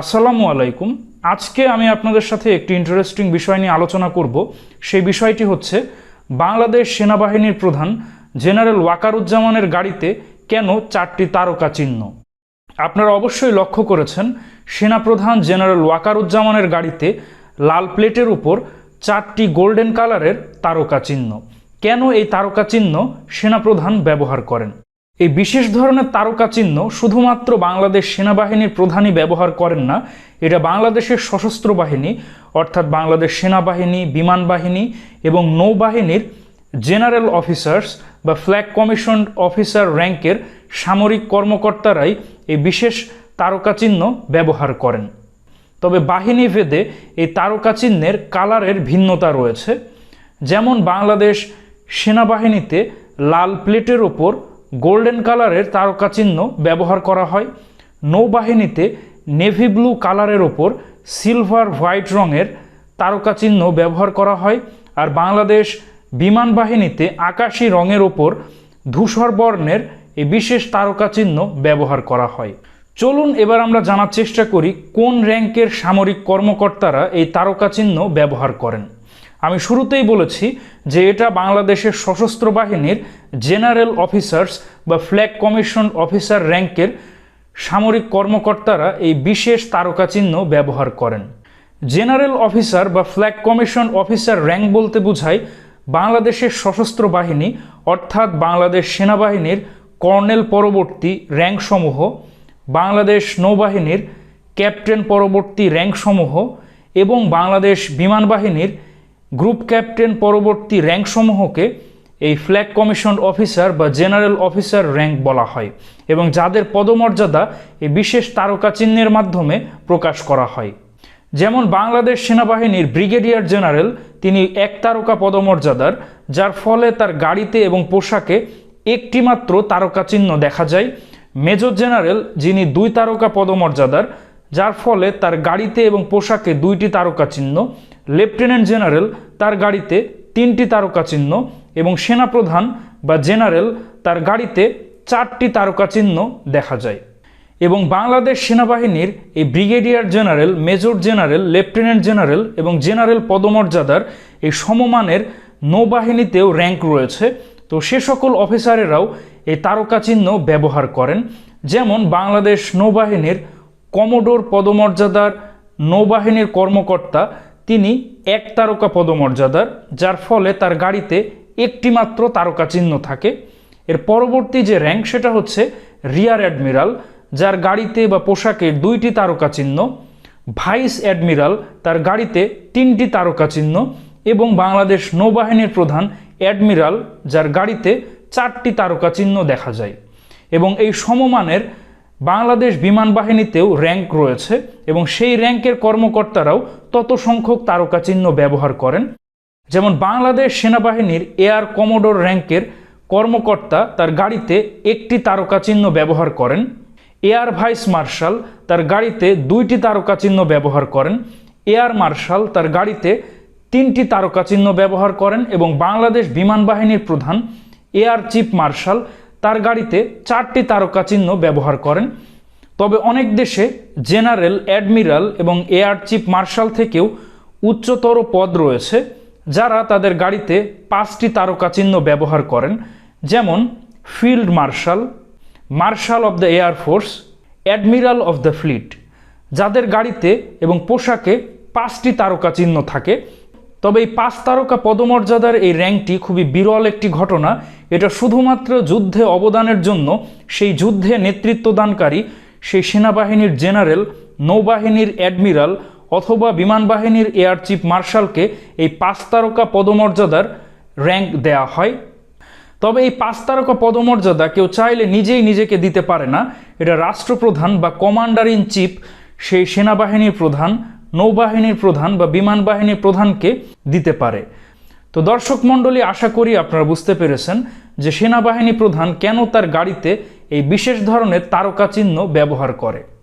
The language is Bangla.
আসসালামু আলাইকুম। আজকে আমি আপনাদের সাথে একটি ইন্টারেস্টিং বিষয় নিয়ে আলোচনা করব। সেই বিষয়টি হচ্ছে, বাংলাদেশ সেনাবাহিনীর প্রধান জেনারেল ওয়াকারুজ্জামানের গাড়িতে কেন চারটি তারকা চিহ্ন? আপনারা অবশ্যই লক্ষ্য করেছেন, সেনাপ্রধান জেনারেল ওয়াকারুজ্জামানের গাড়িতে লাল প্লেটের উপর চারটি গোল্ডেন কালারের তারকা চিহ্ন। কেন এই তারকা চিহ্ন সেনাপ্রধান ব্যবহার করেন? এই বিশেষ ধরনের তারকা চিহ্ন শুধুমাত্র বাংলাদেশ সেনাবাহিনীর প্রধানই ব্যবহার করেন না, এটা বাংলাদেশের সশস্ত্র বাহিনী, অর্থাৎ বাংলাদেশ সেনাবাহিনী, বিমান বাহিনী এবং নৌবাহিনীর জেনারেল অফিসার্স বা ফ্ল্যাগ কমিশন অফিসার র্যাঙ্কের সামরিক কর্মকর্তারাই এই বিশেষ তারকা চিহ্ন ব্যবহার করেন। তবে বাহিনী ভেদে এই তারকা চিহ্নের কালারের ভিন্নতা রয়েছে। যেমন বাংলাদেশ সেনাবাহিনীতে লাল প্লেটের ওপর গোল্ডেন কালারের তারকা চিহ্ন ব্যবহার করা হয়। নৌবাহিনীতে নেভি ব্লু কালারের ওপর সিলভার হোয়াইট রঙের তারকা চিহ্ন ব্যবহার করা হয় আর বাংলাদেশ বিমান বাহিনীতে আকাশি রঙের ওপর ধূসর বর্ণের এই বিশেষ তারকা চিহ্ন ব্যবহার করা হয়। চলুন এবার আমরা জানার চেষ্টা করি কোন র্যাঙ্কের সামরিক কর্মকর্তারা এই তারকা চিহ্ন ব্যবহার করেন। আমি শুরুতেই বলেছি যে এটা বাংলাদেশের সশস্ত্র বাহিনীর জেনারেল অফিসার্স বা ফ্ল্যাগ কমিশন অফিসার র্যাঙ্কের সামরিক কর্মকর্তারা এই বিশেষ তারকা চিহ্ন ব্যবহার করেন। জেনারেল অফিসার বা ফ্ল্যাগ কমিশন অফিসার র্যাঙ্ক বলতে বোঝায় বাংলাদেশের সশস্ত্র বাহিনী অর্থাৎ বাংলাদেশ সেনাবাহিনীর কর্নেল পরবর্তী র্যাঙ্কসমূহ, বাংলাদেশ নৌবাহিনীর ক্যাপ্টেন পরবর্তী র্যাঙ্কসমূহ এবং বাংলাদেশ বিমান বাহিনীর গ্রুপ ক্যাপ্টেন পরবর্তী র্যাঙ্কসমূহকে এই ফ্ল্যাগ কমিশন অফিসার বা জেনারেল অফিসার র্যাঙ্ক বলা হয় এবং যাদের পদমর্যাদা এই বিশেষ তারকা চিহ্নের মাধ্যমে প্রকাশ করা হয়। যেমন বাংলাদেশ সেনাবাহিনীর ব্রিগেডিয়ার জেনারেল, তিনি এক তারকা পদমর্যাদার, যার ফলে তার গাড়িতে এবং পোশাকে একটিমাত্র তারকা চিহ্ন দেখা যায়। মেজর জেনারেল, যিনি দুই তারকা পদমর্যাদার, যার ফলে তার গাড়িতে এবং পোশাকে দুইটি তারকা চিহ্ন লেফটেন্যান্ট জেনারেল, তার গাড়িতে তিনটি তারকা চিহ্ন এবং সেনাপ্রধান বা জেনারেল, তার গাড়িতে চারটি তারকা চিহ্ন দেখা যায়। এবং বাংলাদেশ সেনাবাহিনীর এই brigadier general, major general, lieutenant general এবং জেনারেল পদমর্যাদার এই সমমানের নৌবাহিনীতেও র্যাঙ্ক রয়েছে। তো সে সকল অফিসারেরাও এই তারকা চিহ্ন ব্যবহার করেন। যেমন বাংলাদেশ নৌবাহিনীর কমোডোর পদমর্যাদার নৌবাহিনীর কর্মকর্তা তিনি এক তারকা পদমর্যাদার, যার ফলে তার গাড়িতে একটিমাত্র তারকা চিহ্ন থাকে। এর পরবর্তী যে র্যাঙ্ক সেটা হচ্ছে রিয়ার অ্যাডমিরাল, যার গাড়িতে বা পোশাকে দুইটি তারকা চিহ্ন, ভাইস অ্যাডমিরাল, তার গাড়িতে তিনটি তারকা চিহ্ন এবং বাংলাদেশ নৌবাহিনীর প্রধান অ্যাডমিরাল, যার গাড়িতে চারটি তারকা চিহ্ন দেখা যায়। এবং এই সমমানের বাংলাদেশ বিমান বাহিনীতেও র্যাঙ্ক রয়েছে এবং সেই র্যাঙ্কের কর্মকর্তারাও তত সংখ্যক তারকা চিহ্ন ব্যবহার করেন। যেমন বাংলাদেশ সেনাবাহিনীর এয়ার কমোডোর র্যাঙ্কের কর্মকর্তা তার গাড়িতে একটি তারকা চিহ্ন ব্যবহার করেন। এয়ার ভাইস মার্শাল তার গাড়িতে দুইটি তারকা চিহ্ন ব্যবহার করেন। এয়ার মার্শাল তার গাড়িতে তিনটি তারকা চিহ্ন ব্যবহার করেন এবং বাংলাদেশ বিমান বাহিনীর প্রধান এয়ার চিফ মার্শাল তার গাড়িতে চারটি তারকা চিহ্ন ব্যবহার করেন। তবে অনেক দেশে জেনারেল, অ্যাডমিরাল এবং এয়ার চিফ মার্শাল থেকেও উচ্চতর পদ রয়েছে, যারা তাদের গাড়িতে পাঁচটি তারকা চিহ্ন ব্যবহার করেন, যেমন field marshal marshal of the air force, admiral of the fleet, যাদের গাড়িতে এবং পোশাকে পাঁচটি তারকা চিহ্ন থাকে তবে এই পাঁচ তারকা পদমর্যাদার এই র্যাঙ্কটি খুবই বিরল একটি ঘটনা। এটা শুধুমাত্র যুদ্ধে অবদানের জন্য, সেই যুদ্ধে নেতৃত্বদানকারী সেই সেনাবাহিনীর জেনারেল, নৌবাহিনীর অ্যাডমিরাল অথবা বিমান বাহিনীর এয়ার চিফ মার্শালকে এই পাঁচ তারকা পদমর্যাদার র্যাঙ্ক দেয়া হয়। তবে এই পাঁচ তারকা পদমর্যাদা কেউ চাইলে নিজেই নিজেকে দিতে পারে না। এটা রাষ্ট্রপ্রধান বা কমান্ডার ইন চিফ, সেই সেনাবাহিনীর প্রধান নৌবাহিনীর প্রধান বা বিমান বাহিনীর প্রধানকে দিতে পারে। তো দর্শক মণ্ডলী, আশা করি আপনারা বুঝতে পেরেছেন যে সেনাবাহিনী প্রধান কেন তার গাড়িতে এই বিশেষ ধরনের তারকা চিহ্ন ব্যবহার করে।